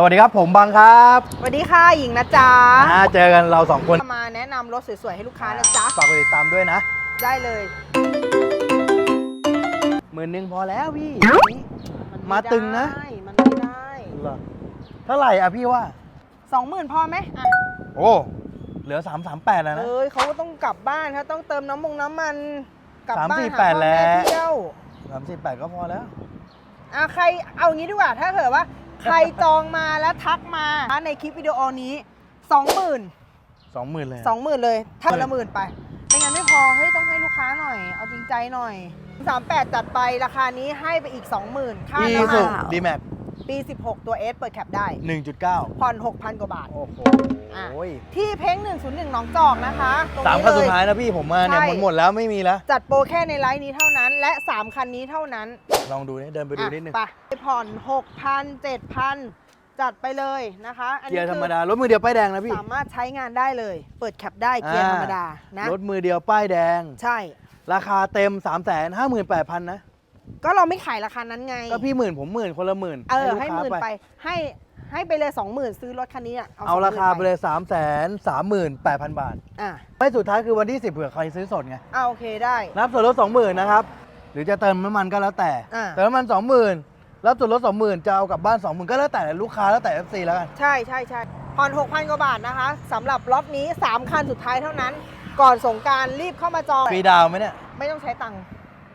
สวัสดีครับผมบังครับสวัสดีค่ะหญิงนะจ๊ะอ่าเจอกันเราสองคนมาแนะนำรถสวยๆให้ลูกค้านะจ๊ะฝากกดติดตามด้วยนะได้เลย หมื่นหนึ่งพอแล้วพี่นมาตึงนะ ได้มันไม่ได้เหรอเท่าไหร่อะพี่ว่า สองหมื่นพอไหมอะโอ้เหลือ 338 แล้วนะ เอ้ยเขาก็ต้องกลับบ้านเขาต้องเติมน้ำมงน้ำมันกลับบ้านสามสี่หาแปดพ่อแล้แม่ว เที่ยว38ก็พอแล้ว อะใครเอางี้ดีกว่าถ้าเกิดว่า ใครจองมาแล้วทักมาในคลิปวิดีโอนี้สองหมื่น20,000เลยสองหมื่นเลยถ้าละหมื่นไป ไม่งั้นไม่พอ เฮ้ย ต้องให้ลูกค้าหน่อย เอาจริงใจหน่อย 38 จัดไป ราคานี้ให้ไปอีก 20,000 ค่าอีน้ำสุมันดีแม็ก ปี 16 ตัว S เปิดแคปได้ 1.9 ผ่อน 6,000 กว่าบาท โอ้โหอะโอ้ยที่เพ้ง 101หนองจอกนะคะตรงสามนี้คันเลสุยดท้ายนะพี่ผมมาเนี่ยใช่ หมดหมดแล้วไม่มีแล้ว จัดโปรแค่ในไลน์นี้เท่านั้น และ 3 คันนี้เท่านั้นลองดูนี่เดินไปดูนิดนึงอะไปผ่อน 6,000 7,000 จัดไปเลยนะคะอันเกียนี้ร์ธรคืรมอดา รถมือเดียวป้ายแดงนะพี่ สามารถใช้งานได้เลย เปิดแคปได้เกียร์ธรรมดานะ รถมือเดียวป้ายแดง ใช่ ราคาเต็ม 3 5 8 0 0 0นะ ก็เราไม่ขายราคานั้นไง ก็พี่หมื่นผมหมื่นคนละหมื่นเออลูกให้ค้าหมื่นไป ให้ให้ไปเลยสองหมื่นซื้อรถคันนี้อะเอาราคา20,000ไปเลย3 3 8 0 0 0บาท อะไม่สุดท้ายคือวันที่ 10เผื่อใครซื้อสดไง เอาโอเคได้ รับส่วนลด20,000นะครับ หรือจะเติมน้ำมันก็แล้วแต่ อ่า เติมน้ำมัน 20,000 รับส่วนลด20,000 จะเอากลับบ้าน 20,000 ก็แล้วแต่ลูกค้าแล้วแต่ FC แล้วกัน ใช่ใช่ใช่ผ่อน6,000 กว่าบาทนะคะสำหรับล็อตนี้ 3 คันสุดท้ายเท่านั้น ก่อนสงกรารรีบเข้ามาจอง ฟรีดาวน์ไหมเนี่ย ไม่ต้องใช้ตังค์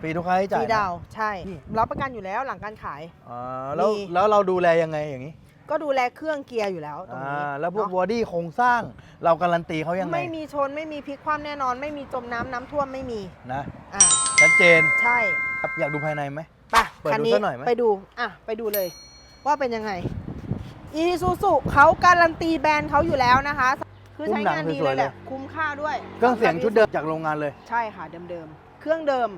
ฟรีทุกค่าใช้ฟจ่ายรีนะ ดาวน์ใช่ นี่ รับประกันอยู่แล้วหลังการขาย อ่าแล้วมี แล้วเราดูแลยังไงอย่างนี้ก็ดูแลเครื่องเกียร์อยู่แล้วตรงอ่านี้แล้วพวกเนบอดี้โครงสร้างเราการันตีเขาอะยังไงไม่มีชนไม่มีพลิกคว่ำแน่นอน ไม่มีจมน้ำน้ำท่วมไม่มีนะอ่าชัดเจนใช่ครับอยากดูภายในไหม ไปเปิดคันดูนี้สักหน่อยไหม ไปดูอะไปดูเลย ว่าเป็นยังไงอีซูซุเขาการันตีแบรนด์เขาอยู่แล้วนะคะ คือใช้งานดีเลยแหละคุ้มค่าด้วยเครื่องเสียงชุดเดิมจากโรงงานเลย ใช่ค่ะเดิมๆเครื่องเดิม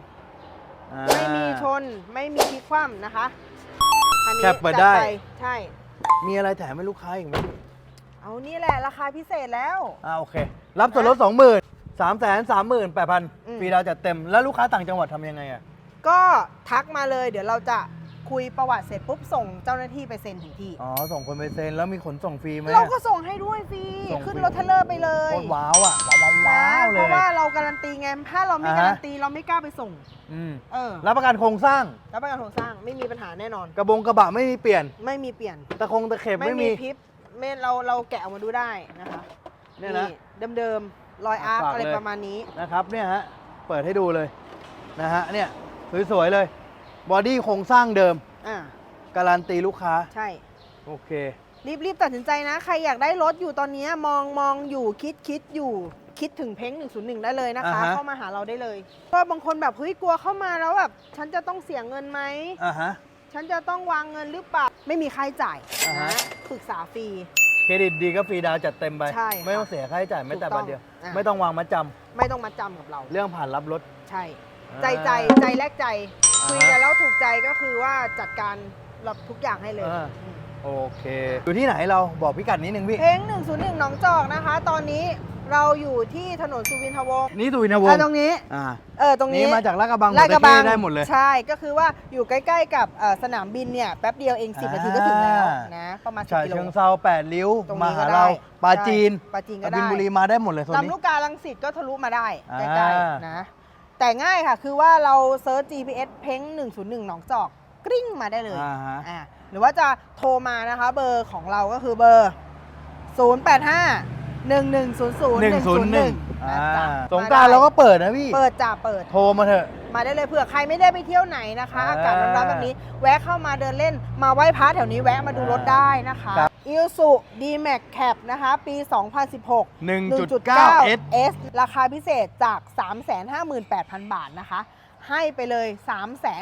อ่า ไม่มีชนไม่มีพลิกคว่ำนะคะคันนี้แคปเปิดได้จัใช่ มีอะไรแถมให้ลูกค้าอีกไหมเอานี่แหละราคาพิเศษแล้ว อ่าโอเค รับส่วนลดสองหมื่นสามแสนสามหมื่นแปดพันอืมฟรีดาวน์จัดเต็ม แล้วลูกค้าต่างจังหวัดทำยังไงอะ ก็ทักมาเลยเดี๋ยวเราจะ คุยประวัติเสร็จปุ๊บส่งเจ้าหน้าที่ไปเซ็นถึงที่ อ๋อส่งคนไปเซ็นแล้วมีขนส่งฟรีไหม เราอะก็ส่งให้ด้วยฟรีส่งฟรี ขึ้นรถเทรลเลอร์ไปเลยโคตรว้าวอะว้าวว้าวนะว้าวเลเพยราะว่าเราการันตีไงถ้าเราไม่อ่าฮะการันตีเราไม่กล้าไปส่ง อืมเออรับประกันโครงสร้างรับประกันโครงสร้างไม่มีปัญหาแน่นอน กระบงกระบะไม่มีเปลี่ยนไม่มีเปลี่ยน ตะคงตะเข็บไม่ไม่มีมี พิษไม่เราเราแกะออกมาดูได้นะคะเนี่ยนะเดิมๆรอยอาร์คฝากอะไรเลยประมาณนี้ นะครับเนี่ยฮะเปิดให้ดูเลยนะฮะเนี่ยสวยๆเลย บอดี้โครงสร้างเดิม อ่าการันตีลูกค้า ใช่ โอเค รีบรีบตัดสินใจนะ ใครอยากได้รถอยู่ตอนนี้มองมองอยู่คิดคิดอยู่คิดถึงเพ้ง101 ได้เลยนะคะ อ่าฮะ เข้ามาหาเราได้เลยเพราะบางคนแบบเฮ้ยกลัวเข้ามาแล้วแบบฉันจะต้องเสียเงินไหม อ่าฮะ ฉันจะต้องวางเงินหรือเปล่า ไม่มีค่าใช้จ่ายอ่าฮะ นะปรึกษาฟรี เครดิตดีก็ฟรีดาวน์จัดเต็มไป ใช่ค่ะไม่ต้องเสียค่าใช้จ่ายแม้แต่ถูกต้บาองทเดียว อะ ไม่ต้องวางมัดจำไม่ต้องมาจำกับเราเรื่องผ่านรับรถใช่อ่าใจใจใจแลกใจอ่าฮะ คุยกันแล้วถูกใจก็คือว่าจัดการรับทุกอย่างให้เลยอ่า อืมโอเค อยู่ที่ไหนเราบอกพิกัดนิดนึงพี่ เพลง101หนองจอกนะคะ ตอนนี้เราอยู่ที่ถนนสุวินทวงศ์นี่สุวินทวงอะศ์ตรงนี้ อ่า เออตรงนี้นี่มาจากลาดกระบังลาดกระบังได้หมดเลย ใช่ก็คือว่าอยู่ใกล้ ๆ กับเอ่อสนามบินเนี่ยแป๊บเดียวเอง10นาทีก็ถึงแล้วนะประมาณฉะ10กิโล เชิงเซาแปดริ้วตรงมานี้หาก็เราได้ปลาจีนใช่ปลาจีนก็บิได้นบุรีมาได้หมดเลยโซนลำนี้ลูกกาลังสิตก็ทะลุมาได้อ่าใกล้ๆนะ แต่ง่ายค่ะ คือว่าเราเซิร์ช GPS เพ้ง101 หนองจอก กริ้งมาได้เลยอ่าฮะ อ่าหรือว่าจะโทรมานะคะ เบอร์ของเราก็คือเบอร์ 085 1100 หนึ่งศูนย์หนึ่ง101อ่านะจ๊ะสงกรารเราก็เปิดนะพี่ เปิดจ่าเปิด โทรมาเถอะ มาได้เลยเผื่อใครไม่ได้ไปเที่ยวไหนนะคะ อ่าอากาศร้อนๆแบบนี้ แวะเข้ามาเดินเล่นมาไหว้พระแถวนี้แวะมาดูรถได้นะคะ ครับ อิลสุดีแม็กแคปนะคะ ปี 2016 1.9 S 1.9 S ราคาพิเศษจาก 358,000 บาทนะคะ ให้ไปเลย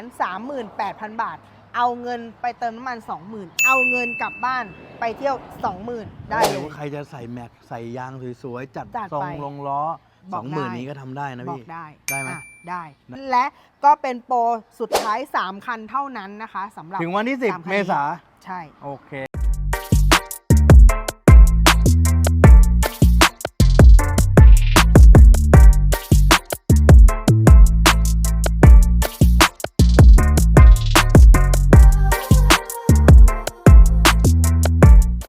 338,000 บาท เอาเงินไปเติมน้ำมัน 20,000 เอาเงินกลับบ้านไปเที่ยว 20,000 ได้เลหรืย อว่าใครจะใส่แม็กใส่ยางสวยๆ จัดจัดทรงไปลงล้อบสออกงหมื่นได้ นี้ก็ทำได้นะบอพี่ กได้ได้ไหม อะได้ และก็เป็นโปรสุดท้าย 3 คันเท่านั้นนะคะสำหรับถึงวันที่ สามคั10นเมนี้ษา ใช่ โอเค